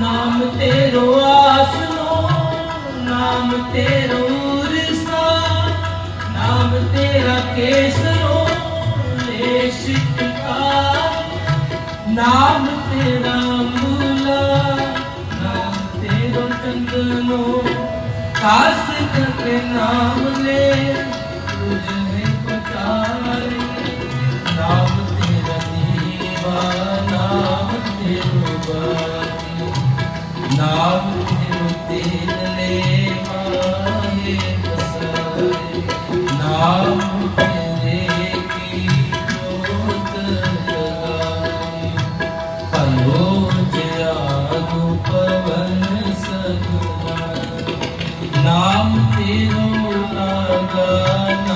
ਨਾਮ ਤੇਰੋ ਆਸਨੋ ਨਾਮ ਤੇਰੋ ਰਸਾ ਨਾਮ ਤੇਰਾ ਕੇਸਰੋ ਲੇਸ਼ਿਕ ਕਾ ਨਾਮ ਤੇਰਾ ਮੂਲਾ ਨਾਮ ਤੇਰੋ ਚੰਦਨੋ ਕਾਸ ਕੇ ਨਾਮ ਲੈ, ਤੁਝੇ ਪਚਾਰੇ ਨਾਮ ਤੇਰਾ ਦੀਵਾ, ਨਾਮ ਤੇਰੋ ਬਾਤੀ ਨਾਮ ਤੇਰੋ ਤੇਲ ਲੈ ਮਾਹੇ ਬਸਾਰੇ ਨਾਮ ਤੇਰੇ ਕੀ ਜੋਤ ਲਗਾਈ ਭਇਓ ਜਿਆਗੂ ਪਵਨ ਸਗਨਾ ਨਾਮ ਤੇਰੋ ਲਾਗਾ